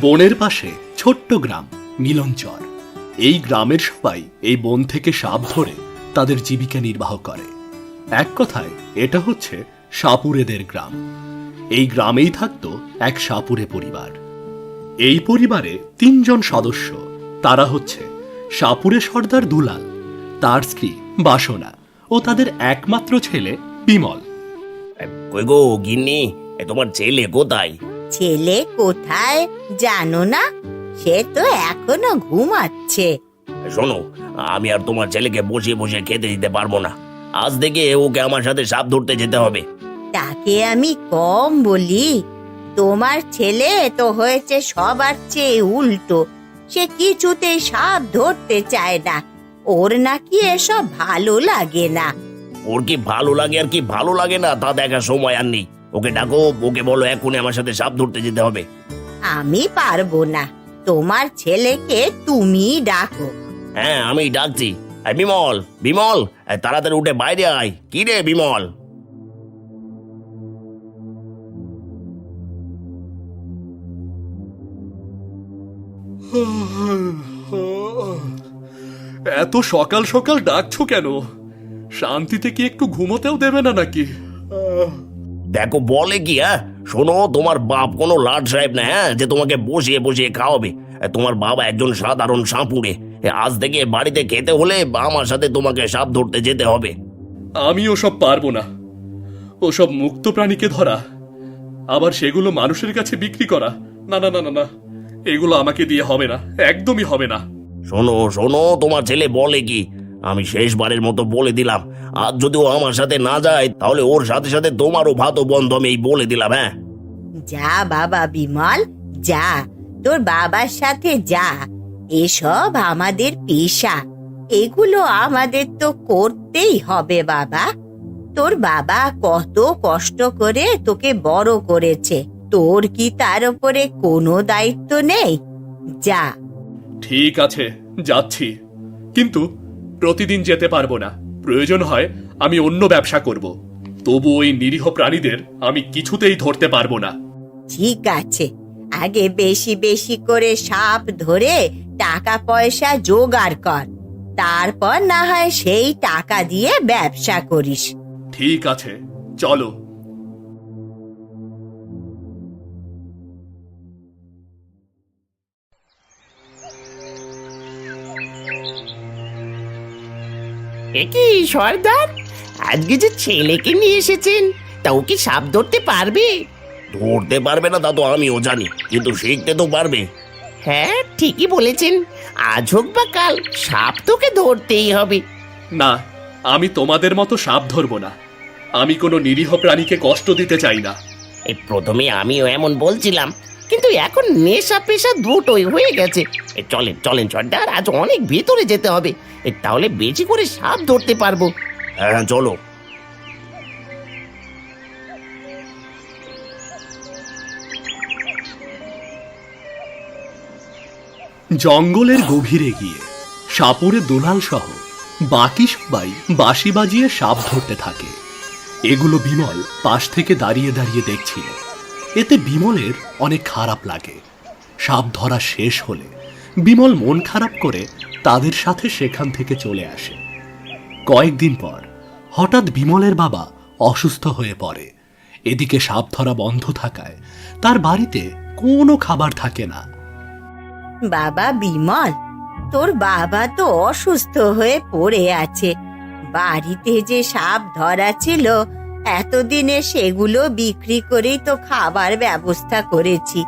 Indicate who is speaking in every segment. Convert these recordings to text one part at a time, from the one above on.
Speaker 1: বনের পাশে ছোট্ট গ্রাম মিলনচর এই গ্রামের সবাই এই বন থেকে সাপ ধরে তাদের জীবিকা নির্বাহ করে। এক কথায়, এটা হচ্ছে সাপুরেদের গ্রাম। এই গ্রামেই থাকতো এক সাপুরে পরিবার। এই পরিবারে তিনজন সদস্য। তারা হচ্ছে সাপুরে সর্দার দুলাল, তার স্ত্রী বাসনা ও তাদের একমাত্র ছেলে বিমল।
Speaker 2: গিন্নি? তোমার ছেলে কোথায়?
Speaker 3: ছেলে কোথায় জানো না? সে তো এখনও ঘুমাচ্ছে।
Speaker 2: শোনো আমি আর তোমার ছেলেকে বসে বসে খেতে দিতে পারব না। আজ থেকে ওকে আমার সাথে সাপ ধরতে যেতে হবে।
Speaker 3: তাকে আমি কম বলি। তোমার ছেলে তো হয়েছে সবার চেয়ে উল্টো। সে কিছুতেই সাপ ধরতে চায় না। ওর নাকি এসব ভালো লাগে না।
Speaker 2: ওর কি ভালো লাগে আর কি ভালো লাগে না তা দেখার সময় আর নেই। ওকে ডাকো ওকে বলো এখনই আমার সাথে সাপ ধরতে যেতে হবে।
Speaker 3: আমি পারব না। তোমার ছেলেকে তুমি ডাকো।
Speaker 2: হ্যাঁ আমি ডাকছি। এই বিমল বিমল এই তাড়াতাড়ি উঠে বাইরে আয়। কি রে বিমল?
Speaker 1: এত সকাল সকাল ডাকছো কেন? শান্তিতে কি একটু ঘুমোতেও দেবে না নাকি?
Speaker 2: দেখো বলে কি হ্যাঁ? শোনো তোমার বাপ কোনো লাট সাহেব না হ্যাঁ? যে তোমাকে বসিয়ে বসিয়ে খাওয়াবে। তোমার বাবা একজন সাধারণ সাঁপুড়ে। আজ থেকে বাড়িতে খেতে হলে আমার সাথে তোমাকে সাপ ধরতে যেতে হবে।
Speaker 1: আমি ওসব পারব না। ওসব মুক্ত প্রাণীকে ধরা আবার সেগুলো মানুষের কাছে বিক্রি করা না না না না না এগুলো আমাকে দিয়ে হবে না একদমই হবে না।
Speaker 2: শোনো শোনো তোমার ছেলে বলে কি আমি শেষবারের মতো বলে দিলাম। আর যদি ও আমার সাথে না যায় তাহলে ওর সাথে সাথে তোমারও ভাতও বন্ধ আমি এই বলে দিলাম হ্যাঁ?
Speaker 3: যা বাবা বিমল যা। তোর বাবার সাথে যা। এসব আমাদের পেশা। এগুলো আমাদের তো করতেই হবে বাবা। তোর বাবা কত কষ্ট করে তোকে বড় করেছে। তোর কি তার উপরে কোনো দায়িত্ব নেই? যা।
Speaker 1: ঠিক আছে যাচ্ছি। কিন্তু প্রতিদিন যেতে পারব না। প্রয়োজন হয় আমি অন্য ব্যবসা করব। তবু ওই নিরীহ প্রাণীদের আমি কিছুতেই ধরতে পারব না।
Speaker 3: ঠিক আছে। আগে বেশি বেশি করে সাপ ধরে টাকা পয়সা জোগাড় কর। তারপর না হয় সেই টাকা দিয়ে ব্যবসা করিস।
Speaker 1: ঠিক আছে। চলো।
Speaker 4: একই সর্দার? আজকে যে ছেলেকে নিয়ে এসেছেন তা ও কি সাপ ধরতে পারবে?
Speaker 2: ধরতে পারবে না তা তো আমিও জানি কিন্তু শিখতে তো পারবে।
Speaker 4: হ্যাঁ ঠিকই বলেছেন। আজ হোক বা কাল সাপ তোকে ধরতেই হবে।
Speaker 1: না আমি তোমাদের মতো সাপ ধরবো না। আমি কোনো নিরীহ প্রাণীকে কষ্ট দিতে চাই না।
Speaker 4: এই প্রথমে আমিও এমন বলছিলাম কিন্তু এখন নেশা পেশা দুটোই হয়ে গেছে। এ, চলেন চলেন সর্দার আজ অনেক ভেতরে যেতে হবে। এ, তাহলে বেশি করে সাপ ধরতে পারব।
Speaker 2: হ্যাঁ হ্যাঁ, চলো।
Speaker 1: জঙ্গলের গভীরে গিয়ে সাপুরে দোলাল সহ বাকি সবাই বাঁশি বাজিয়ে সাপ ধরতে থাকে। এগুলো বিমল পাশ থেকে দাঁড়িয়ে দাঁড়িয়ে দেখছিল। এতে বিমলের অনেক খারাপ লাগে। সাপ ধরা শেষ হলে বিমল মন খারাপ করে তাদের সাথে সেখান থেকে চলে আসে। কয়েকদিন পর হঠাৎ বিমলের বাবা অসুস্থ হয়ে পড়ে। এদিকে সাপ ধরা বন্ধ থাকায় তার বাড়িতে কোনো খাবার থাকে না।
Speaker 3: বাবা বিমল, তোর বাবা তো অসুস্থ হয়ে পড়ে আছে। বাড়িতে যে সাপ ধরা ছিল এতদিনে সেগুলো বিক্রি করেই তো খাবার ব্যবস্থা করেছি।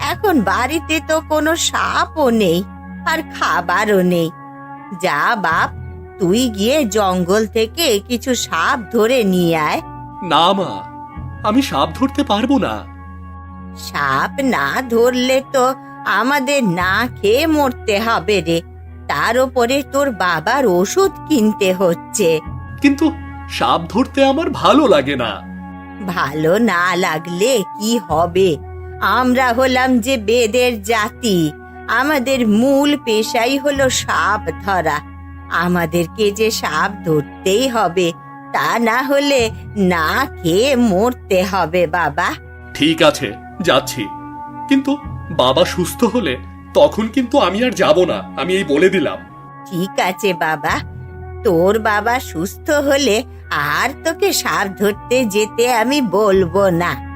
Speaker 3: এখন বাড়িতে তো কোনো সাপও নেই আর খাবারও নেই। যা বাপ তুই গিয়ে জঙ্গল থেকে কিছু সাপ ধরে নিয়ে আয়।
Speaker 1: না মা আমি সাপ ধরতে পারব না।
Speaker 3: সাপ না ধরলে তো আমাদের না খেয়ে মরতে হবে রে। তার উপরে তোর বাবার ওষুধ কিনতে হচ্ছে।
Speaker 1: কিন্তু সাপ ধরতে আমার ভালো লাগে না।
Speaker 3: ভালো না লাগলে কি হবে? আমরা হলাম যে বেদের জাতি। আমাদের মূল পেশাই হলো সাপ ধরা। আমাদেরকে যে সাপ ধরতেই হবে তা না হলে না খেয়ে মরতে হবে বাবা।
Speaker 1: ঠিক আছে যাচ্ছি। কিন্তু বাবা সুস্থ হলে তখন কিন্তু আমি আর যাব না আমি এই বলে দিলাম।
Speaker 3: ঠিক আছে বাবা। তোর বাবা সুস্থ হলে আর তোকে সাপ ধরতে যেতে আমি বলব না।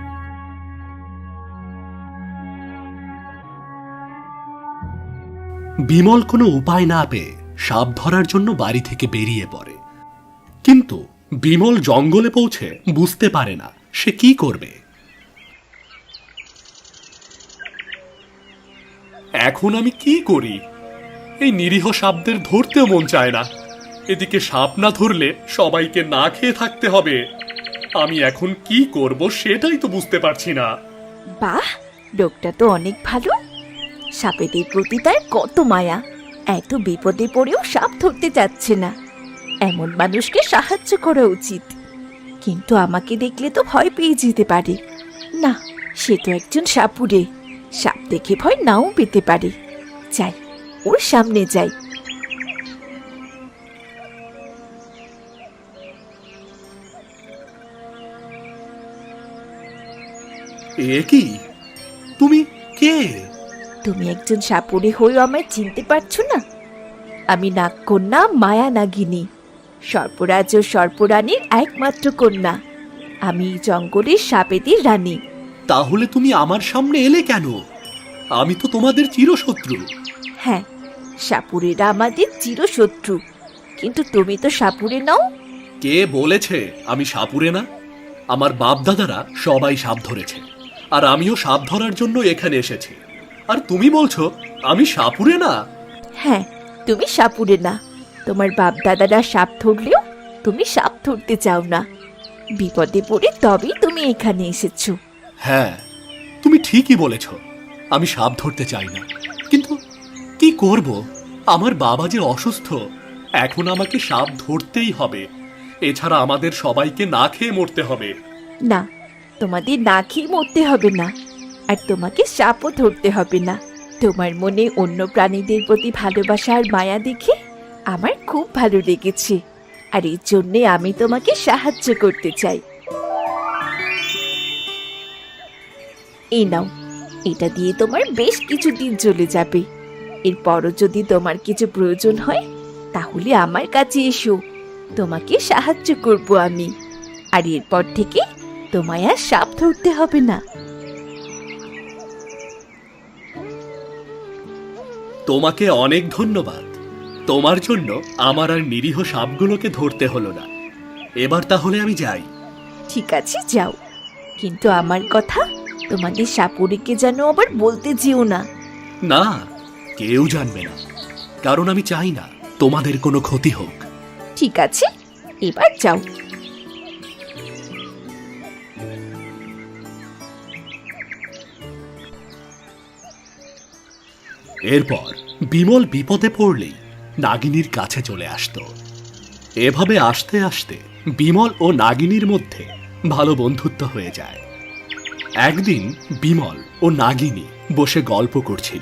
Speaker 1: বিমল কোনো উপায় না পেয়ে সাপ ধরার জন্য বাড়ি থেকে বেরিয়ে পড়ে। কিন্তু বিমল জঙ্গলে পৌঁছে বুঝতে পারে না সে কি করবে। এখন আমি কি করি? এই নিরীহ সাপদের ধরতেও মন চায় না। এদিকে সাপ না ধরলে সবাইকে না খেয়ে থাকতে হবে। আমি এখন কি করব সেটাই তো বুঝতে পারছি না।
Speaker 5: বাহ, লোকটা তো অনেক ভালো। সাপেদের প্রতি তার কত মায়া। এত বিপদে পড়েও সাপ ধরতে যাচ্ছে না। এমন মানুষকে সাহায্য করা উচিত। কিন্তু আমাকে দেখলে তো ভয় পেয়ে যেতে পারে। না, সে তো একজন সাপুরে। সাপ দেখে ভয় নাও পেতে পারে। যাই, ওর সামনে যাই।
Speaker 1: এ কি? তুমি কে?
Speaker 5: তুমি একজন সাপুরে হয়েও আমায় চিনতে পারছ না? আমি নাগকন্যা মায়া নাগিনী। সর্পরাজ ও সর্পরানীর একমাত্র কন্যা। আমি এই জঙ্গলের সাপেদের রানী।
Speaker 1: তাহলে তুমি আমার সামনে এলে কেন? আমি তো তোমাদের চিরশত্রু।
Speaker 5: হ্যাঁ সাপুরেরা আমাদের চিরশত্রু। কিন্তু তুমি তো সাপুরে নাও?
Speaker 1: কে বলেছে আমি সাপুরে না? আমার বাপ দাদারা সবাই সাপ ধরেছে। আর আমিও সাপ ধরার জন্য এখানে এসেছি। আর তুমি বলছো আমি সাপুরে না?
Speaker 5: হ্যাঁ তুমি সাপুরে না। তোমার বাপ দাদারা সাপ ধরলেও তুমি সাপ ধরতে চাও না। বিপদে পড়ে তবেই তুমি এখানে এসেছ।
Speaker 1: হ্যাঁ তুমি ঠিকই বলেছ আমি সাপ ধরতে চাই না। কিন্তু কি করব? আমার বাবা যে অসুস্থ এখন আমাকে সাপ ধরতেই হবে। এছাড়া আমাদের সবাইকে না খেয়ে মরতে হবে।
Speaker 5: না তোমাদের না খেয়ে মরতে হবে না, আর তোমাকে সাপও ধরতে হবে না। তোমার মনে অন্য প্রাণীদের প্রতি ভালোবাসা আর মায়া দেখে আমার খুব ভালো লেগেছে, আর এই জন্যে আমি তোমাকে সাহায্য করতে চাই। এই নাও, এটা দিয়ে তোমার বেশ কিছু দিন চলে যাবে। এরপরও যদি তোমার কিছু প্রয়োজন হয়, তাহলে আমার কাছে এসো, তোমাকে সাহায্য করব আমি। আর এরপর থেকে তোমায় আর সাপ ধরতে হবে না।
Speaker 1: তোমাকে অনেক ধন্যবাদ। তোমার জন্য আমার আর নিরীহ সাপগুলোকে ধরতে হলো না। এবার তাহলে আমি যাই।
Speaker 5: ঠিক আছে যাও। কিন্তু আমার কথা তোমাদের সাপুরিকে যেন আবার বলতে যেও না।
Speaker 1: না কেউ জানবে না। কারণ আমি চাই না তোমাদের কোনো ক্ষতি হোক।
Speaker 5: ঠিক আছে এবার যাও।
Speaker 1: এরপর বিমল বিপদে পড়লেই নাগিনীর কাছে চলে আসতো। এভাবে আসতে আসতে বিমল ও নাগিনীর মধ্যে ভালো বন্ধুত্ব হয়ে যায়। একদিন বিমল ও নাগিনী বসে গল্প করছিল।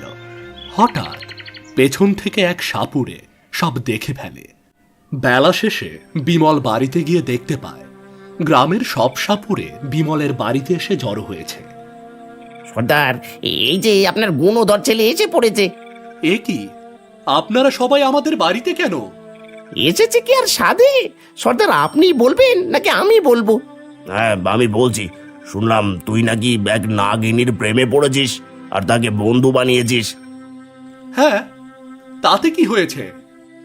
Speaker 1: হঠাৎ পেছন থেকে এক সাপুড়ে সব দেখে ফেলে। বেলা শেষে বিমল বাড়িতে গিয়ে দেখতে পায়, গ্রামের সব সাপুরে বিমলের বাড়িতে এসে জড়ো হয়েছে।
Speaker 4: সর্দার এই যে আপনার গুণধর ছেলে এসে পড়েছে।
Speaker 1: এ কি? আপনারা সবাই আমাদের বাড়িতে কেন?
Speaker 4: এসেছে কি আর সাধে? সর্দার আপনি বলবেন নাকি আমি বলব?
Speaker 2: হ্যাঁ আমি বলছি শুনলাম তুই নাকি এক নাগিনীর প্রেমে পড়েছিস আর তাকে বন্ধু বানিয়েছিস।
Speaker 1: হ্যাঁ তাতে কি হয়েছে?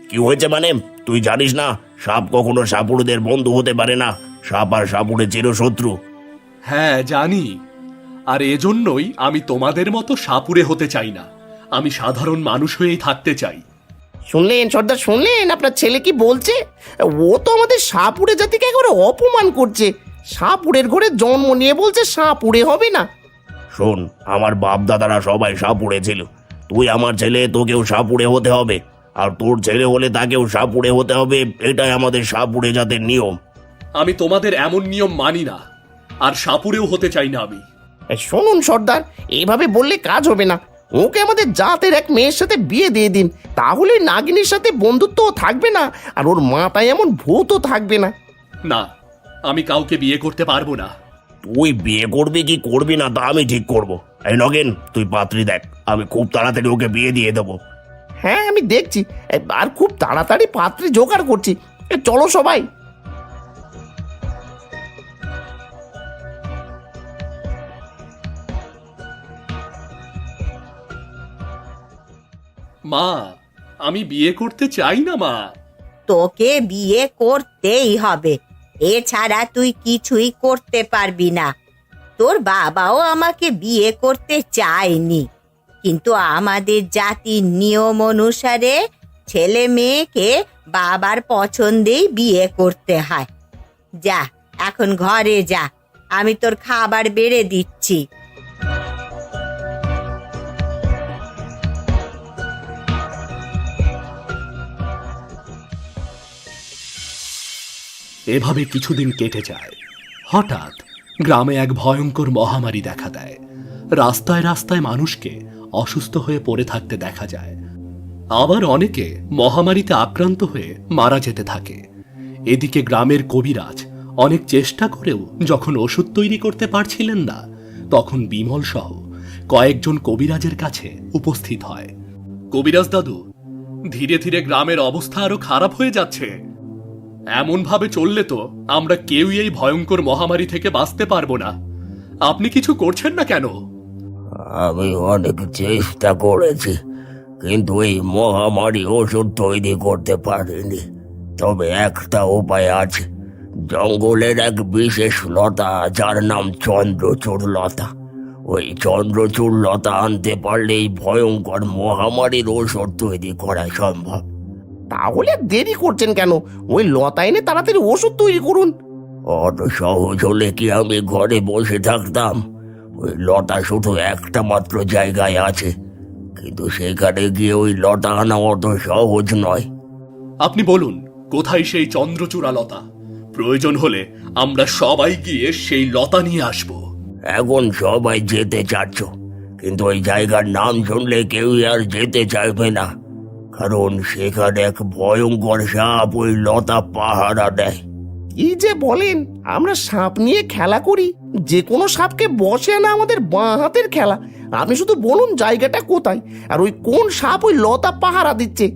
Speaker 2: কি হয়েছে মানে? তুই জানিস না সাপ কখনো সাপুড়েদের বন্ধু হতে পারে না। সাপ আর সাপুড়ে চিরশত্রু।
Speaker 1: হ্যাঁ জানি। আর এজন্যই আমি তোমাদের মতো সাপুরে হতে চাই না। আমি সাধারণ মানুষ হয়েই থাকতে চাই।
Speaker 4: শুনলেন সর্দার শুনলেন? আপনার ছেলে কি বলছে? ও তো আমাদের সাপুড়ে জাতিকে একবারে অপমান করছে। সাপুরের ঘরে জন্ম নিয়ে বলছে সাপুরে হবে না।
Speaker 2: শোন আমার বাপ দাদারা সবাই সাপুড়ে ছিল। তুই আমার ছেলে তোকেও সাপুরে হতে হবে। আর তোর ছেলে হলে তাকেও সাপুরে হতে হবে। এটাই আমাদের সাপুরে জাতের নিয়ম।
Speaker 1: আমি তোমাদের এমন নিয়ম মানি না। আর সাপুরেও হতে চাই না আমি।
Speaker 4: শুনুন সর্দার এইভাবে বললে কাজ হবে না। ওকে আমাদের জাতের এক মেয়ের সাথে বিয়ে দিয়ে দিন তাহলে নাগিনীর সাথে বন্ধুত্বও থাকবে না আর ওর মাটায় এমন ভূতও থাকবে না।
Speaker 1: না আমি কাউকে বিয়ে করতে পারব না।
Speaker 2: তুই বিয়ে করবি কি করবি না তা আমি ঠিক করব। এই নগেন তুই পাত্রী দেখ আমি খুব তাড়াতাড়ি ওকে বিয়ে দিয়ে দেবো।
Speaker 4: হ্যাঁ আমি দেখছি। আর খুব তাড়াতাড়ি পাত্রী জোগাড় করছি। এ, চলো সবাই।
Speaker 1: মা, আমি বিয়ে করতে চাই না, মা।
Speaker 3: তোকে বিয়ে করতেই হবে। এছাড়া তুই কিছুই করতে পারবি না। তোর বাবাও আমাকে বিয়ে করতে চায়নি। কিন্তু আমাদের জাতির নিয়ম অনুসারে ছেলে মেয়েকে বাবার পছন্দেই বিয়ে করতে হয়। যা, এখন ঘরে যা। আমি তোর খাবার বেড়ে দিচ্ছি।
Speaker 1: এভাবে কিছুদিন কেটে যায়। হঠাৎ গ্রামে এক ভয়ঙ্কর মহামারী দেখা দেয়। রাস্তায় রাস্তায় মানুষকে অসুস্থ হয়ে পড়ে থাকতে দেখা যায়। আবার অনেকে মহামারীতে আক্রান্ত হয়ে মারা যেতে থাকে। এদিকে গ্রামের কবিরাজ অনেক চেষ্টা করেও যখন ওষুধ তৈরি করতে পারছিলেন না, তখন বিমল সহ কয়েকজন কবিরাজের কাছে উপস্থিত হয়। কবিরাজ দাদু, ধীরে ধীরে গ্রামের অবস্থা আরও খারাপ হয়ে যাচ্ছে। এমন ভাবে চললে তো আমরা কেউই এই ভয়ঙ্কর মহামারী থেকে বাঁচতে পারব না। আপনি কিছু করছেন না কেন?
Speaker 2: আমি অনেক চেষ্টা করেছি, কিন্তু এই মহামারী ওষুধ তৈরি করতে পারিনি। তবে একটা উপায় আছে। জঙ্গলের এক বিশেষ লতা, যার নাম চন্দ্রচূড় লতা ওই চন্দ্রচূড় লতা আনতে পারলে এই ভয়ঙ্কর মহামারীর ওষুধ তৈরি করা সম্ভব।
Speaker 4: তাহলে আর দেরি করছেন কেন? ওই লতা এনে তাড়াতাড়ি ওষুধ তৈরি করুন।
Speaker 2: অত সহজ হলে কি আমি ঘরে বসে থাকতাম? ওই লতা শুধু একটা মাত্র জায়গায় আছে কিন্তু সেখানে গিয়ে ওই লতা আনা অত সহজ নয়।
Speaker 1: আপনি বলুন কোথায় সেই চন্দ্রচূড়া লতা? প্রয়োজন হলে আমরা সবাই গিয়ে সেই লতা নিয়ে আসব।
Speaker 2: এখন সবাই যেতে চাচ্ছ কিন্তু ওই জায়গার নাম শুনলে কেউই আর যেতে চাইবে না। কারণ সেখানে এক ভয়ঙ্কর সাপ ওই লতা পাহারা দেয়।
Speaker 4: কি যে বলেন আমরা সাপ নিয়ে খেলা করি। যে কোনো সাপকে বসে না আমাদের বাঁ হাতের খেলা। আপনি শুধু বলুন জায়গাটা কোথায় আর ওই কোন সাপ ওই লতা পাহারা দিচ্ছে?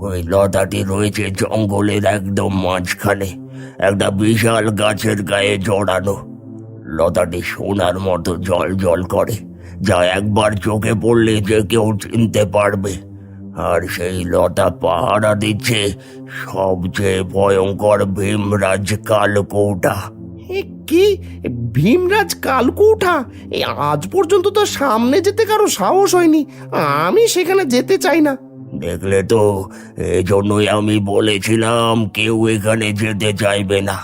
Speaker 2: ওই লতাটি রয়েছে জঙ্গলের একদম মাঝখানে একটা বিশাল গাছের গায়ে জড়ানো। লতাটি সোনার মতো জল জল করে যা একবার চোখে পড়লে যে কেউ চিনতে পারবে। আর সেই লতা পাহারা দিচ্ছে। সবচেয়ে ভয়ঙ্কর ভীমরাজ কালকৌটা।
Speaker 4: এ কি? ভীমরাজ কালকৌঠা এই আজ পর্যন্ত তো সামনে যেতে কারও সাহস হয়নি। আমি সেখানে যেতে চাই না।
Speaker 2: দেখলে তো এই জন্যই আমি বলেছিলাম কেউ এখানে যেতে চাইবে না।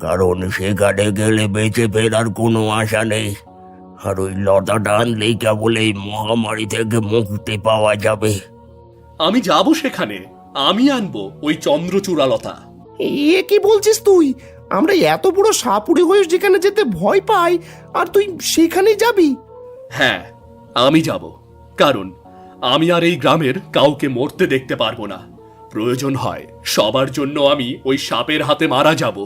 Speaker 2: কারণ সেখানে গেলে বেঁচে ফেরার কোনো আশা নেই। আর ওই লতাটা আনলেই কেবল এই মহামারী থেকে মুক্তি পাওয়া যাবে।
Speaker 1: আমি যাব সেখানে। আমি আনব ওই চন্দ্রচূড়া লতা
Speaker 4: এ কি বলছিস তুই? আমরা এত বড় সাপুড়ে হয়ে যেখানে যেতে ভয় পাই আর তুই সেখানেই যাবি?
Speaker 1: হ্যাঁ আমি যাব। কারণ আমি আর এই গ্রামের কাউকে মরতে দেখতে পারব না। প্রয়োজন হয় সবার জন্য আমি ওই সাপের হাতে মারা যাব।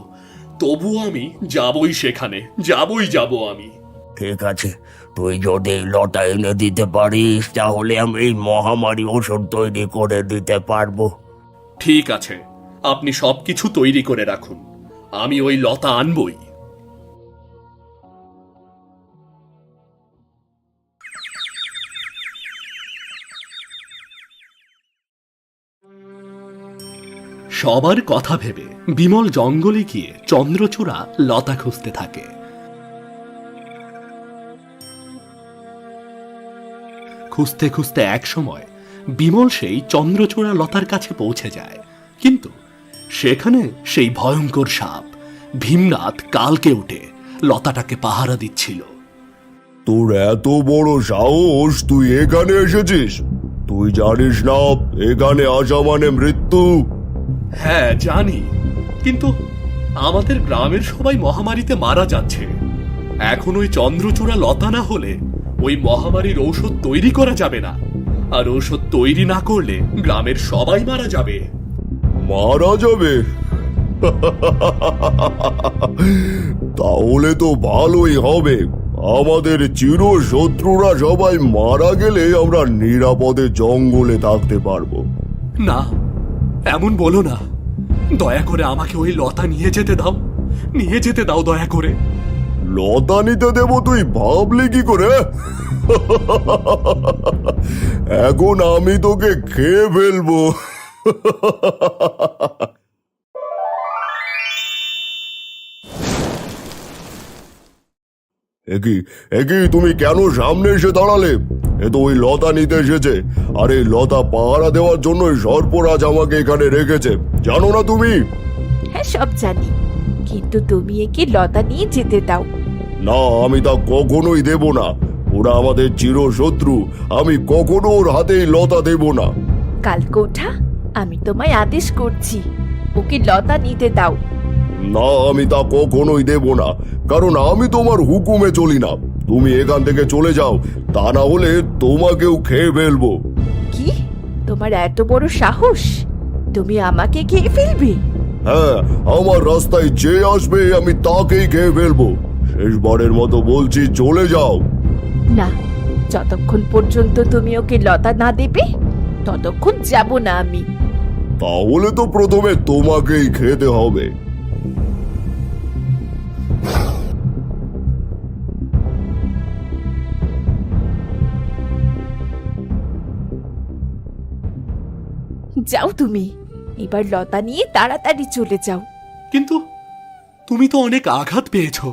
Speaker 1: তবুও আমি যাবই সেখানে যাবই যাব আমি।
Speaker 2: ঠিক আছে, তুই যদি লতা এনে দিতে পারিস, তাহলে আমি এই মহামারী ওষুধ তৈরি করে দিতে পারব।
Speaker 1: ঠিক আছে, আপনি সবকিছু তৈরি করে রাখুন। আমি ওই লতা আনবই। সবার কথা ভেবে বিমল জঙ্গলে গিয়ে চন্দ্রচূড়া লতা খুঁজতে থাকে। খুঁজতে খুঁজতে এক সময় বিমল সেই চন্দ্রচূড়া লতার কাছে পৌঁছে যায়। কিন্তু সেখানে সেই ভয়ঙ্কর সাপ ভীমনাথ কালকে উঠে লতাটাকে পাহারা দিচ্ছিল।
Speaker 6: তোর এত বড় সাহস তুই এখানে এসেছিস? তুই জানিস না এখানে আসা মানে মৃত্যু?
Speaker 1: হ্যাঁ জানি। কিন্তু আমাদের গ্রামের সবাই মহামারীতে মারা যাচ্ছে। এখন ওই চন্দ্রচূড়া লতা না হলে ওই মহামারীর ঔষধ তৈরি করা যাবে না। আর ঔষধ তৈরি না করলে গ্রামের সবাই মারা যাবে।
Speaker 6: মারা যাবে? তাহলে তো ভালোই হবে। আমাদের চির শত্রুরা সবাই মারা গেলে আমরা নিরাপদে জঙ্গলে থাকতে পারব।
Speaker 1: না এমন বলো না। দয়া করে আমাকে ওই লতা নিয়ে যেতে দাও। নিয়ে যেতে দাও দয়া করে।
Speaker 6: লতা নিতে দেব, তুই ভাবলি কি করে? এখন আমি তোকে খেয়ে ফেলব। একই একই তুমি কেন সামনে এসে দাঁড়ালে? এ তো ওই লতা নিতে এসেছে। আর এই লতা পাহারা দেওয়ার জন্যই সর্পরাজ আমাকে এখানে রেখেছে। জানো না তুমি?
Speaker 5: হ্যাঁ সব জানি। কিন্তু তুমি একে লতা নিয়ে যেতে দাও।
Speaker 6: না আমি তা কখনোই দেব না। ওরা আমাদের চির শত্রু আমি কখনো ওর হাতে এই লতা দেব না।
Speaker 5: কালকোঠা আমি তোমায় আদেশ করছি। ওকে লতা নিতে দাও।
Speaker 6: না আমি তা কখনোই দেব না। কারণ আমি তোমার হুকুমে চলি না। তুমি এখান থেকে চলে যাও। তা না হলে তোমাকেও খেয়ে ফেলব।
Speaker 5: কি? তোমার এত বড় সাহস? তুমি আমাকে খেয়ে ফেলবে?
Speaker 6: হ্যাঁ আমার রাস্তায় যে আসবে আমি তাকেই খেয়ে ফেলব। শেষবারের মতো বলছি চলে যাও।
Speaker 5: না যতক্ষণ পর্যন্ত তুমি ওকে লতা না দেবে ততক্ষণ যাব না আমি।
Speaker 6: তাহলে তো প্রথমে তোমাকেই খেতে হবে।
Speaker 5: যাও তুমি। এবার লতা নিয়ে তাড়াতাড়ি চলে যাও।
Speaker 1: কিন্তু তুমি তো অনেক আঘাত পেয়েছ।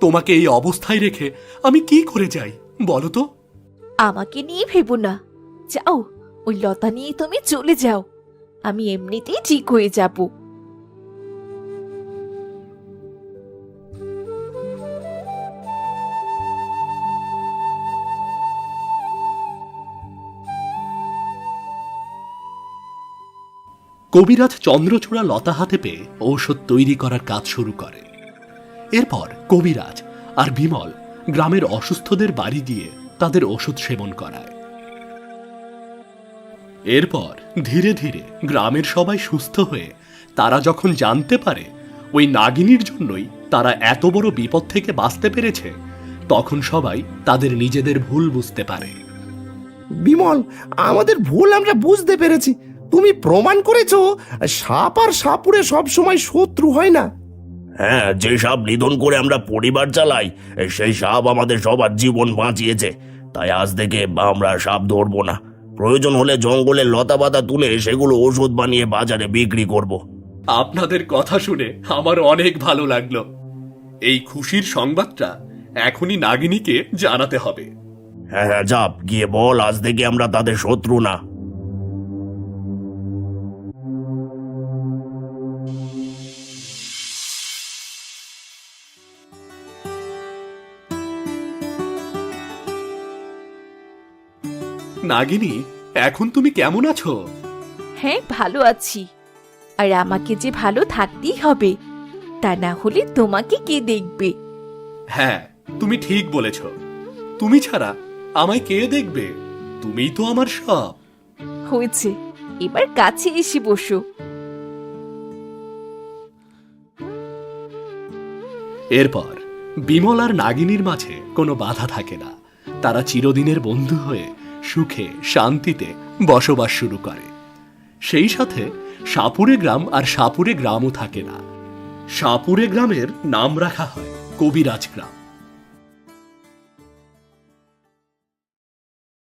Speaker 1: তোমাকে এই অবস্থায় রেখে আমি কি করে যাই বলো তো?
Speaker 5: আমাকে নিয়ে ভেবো না। যাও ওই লতা নিয়ে তুমি চলে যাও। আমি এমনিতেই ঠিক হয়ে যাব।
Speaker 1: কবিরাজ চন্দ্রচূড়া লতা হাতে পেয়ে ঔষধ তৈরি করার কাজ শুরু করে। এরপর কবিরাজ আর বিমল গ্রামের অসুস্থদের বাড়ি গিয়ে তাদের ওষুধ সেবন করায়। এরপর ধীরে ধীরে গ্রামের সবাই সুস্থ হয়ে তারা যখন জানতে পারে ওই নাগিনীর জন্যই তারা এত বড় বিপদ থেকে বাঁচতে পেরেছে, তখন সবাই তাদের নিজেদের ভুল বুঝতে পারে।
Speaker 4: বিমল, আমাদের ভুল আমরা বুঝতে পেরেছি। তুমি প্রমাণ করেছ সাপ আর সাপুরে সব সময় শত্রু হয় না।
Speaker 2: হ্যাঁ যে সাপ নিধন করে আমরা পরিবার চালাই সেই সাপ আমাদের সবার জীবন বাঁচিয়েছে। তাই আজ থেকে আমরা সাপ ধরবো না। প্রয়োজন হলে জঙ্গলের লতা পাতা তুলে সেগুলো ওষুধ বানিয়ে বাজারে বিক্রি করব।
Speaker 1: আপনাদের কথা শুনে আমার অনেক ভালো লাগল। এই খুশির সংবাদটা এখনই নাগিনীকে জানাতে হবে।
Speaker 2: হ্যাঁ হ্যাঁ যাপ গিয়ে বল আজ থেকে আমরা তাদের শত্রু না।
Speaker 1: নাগিনী এখন তুমি কেমন আছো?
Speaker 5: হ্যাঁ ভালো আছি। আর আমাকে যে ভালো থাকতেই হবে তা না হলে তোমাকে কে দেখবে?
Speaker 1: হ্যাঁ তুমি ঠিক বলেছ। তুমি ছাড়া আমায় কে দেখবে? তুমিই তো আমার সব।
Speaker 5: হয়েছে এবার কাছে এসে বসো।
Speaker 1: এরপর বিমল আর নাগিনীর মাঝে কোনো বাধা থাকে না। তারা চিরদিনের বন্ধু হয়ে সুখে, শান্তিতে বসবাস শুরু করে। সেই সাথে সাপুরে গ্রাম আর সাপুরে গ্রামও থাকে না। সাপুরে গ্রামের নাম রাখা হয় কবিরাজ গ্রাম।